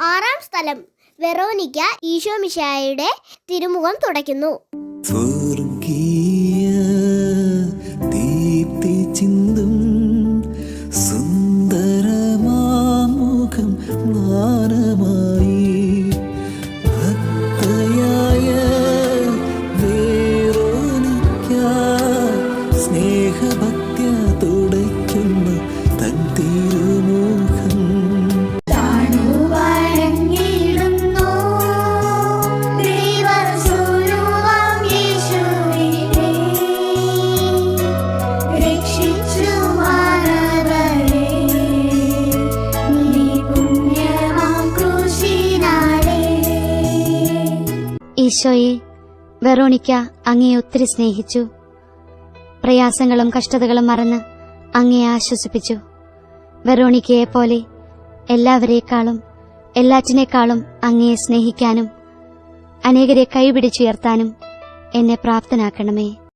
ആറാം സ്ഥലം വെറോനിക്ക ഈശോ മിശായുടെ തിരുമുഖം തുടയ്ക്കുന്നു. ദീപ്തി സുന്ദരമാമുഖം സ്നേഹഭക്ത്യ ഈശോയെ വെറോണിക്ക അങ്ങയെ ഒത്തിരി സ്നേഹിച്ചു. പ്രയാസങ്ങളും കഷ്ടതകളും മറന്ന് അങ്ങയെ ആശ്വസിപ്പിച്ചു. വെറോണിക്കയെ പോലെ എല്ലാവരേക്കാളും എല്ലാറ്റിനേക്കാളും അങ്ങയെ സ്നേഹിക്കാനും അനേകരെ കൈപിടിച്ചുയർത്താനും എന്നെ പ്രാപ്തനാക്കണമേ.